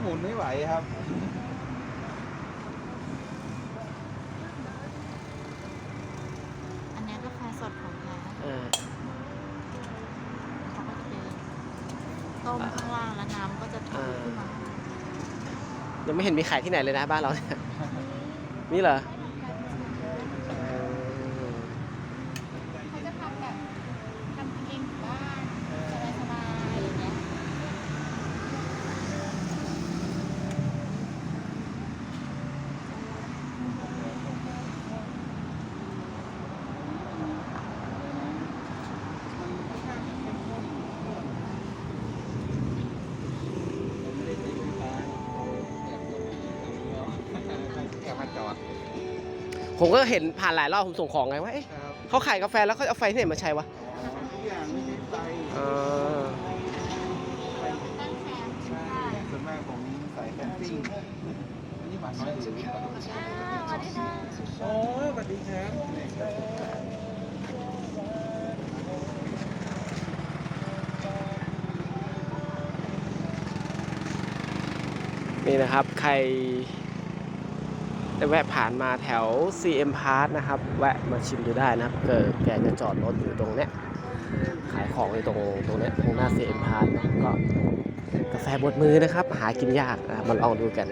หมุนไม่ไหวครับอันเนี้ยกาแฟสดของแท้เออเขาก็จะเป็นต้มข้างล่างแล้วน้ำก็จะทะลุขึ้นมายังไม่เห็นมีขายที่ไหนเลยนะบ้านเราเนี่ยนี่เหรอเออ เขาจะทำแบบทำกินเองอยู่บ้านสบายๆอย่างเงี้ย แอบมา จอดผมก็เห็นผ่านหลายรอบผมส่งของไงว่าเอ๊ะครับเขาขายกาแฟแล้วเขาเอาไฟที่ไหนมาใช้วะทุกอย่างไม่ใช่ไฟเออตั้งแคมป์ใช่ส่วนมากผมใส่แคมปิ้งอันนี้หวานน้อยหรือสวัสดีค่ะโอ้สวัสดีครับนี่นะครับ ใคร ได้แวะผ่านมาแถว CM Park นะครับ แวะมาชิมดูได้นะครับ เกิดแกจะจอดรถอยู่ตรงเนี้ย ขายของอยู่ตรงตรงเนี้ยตรงหน้า CM Park นะก็กาแฟบดมือนะครับ หากินยากนะมาลองดูกัน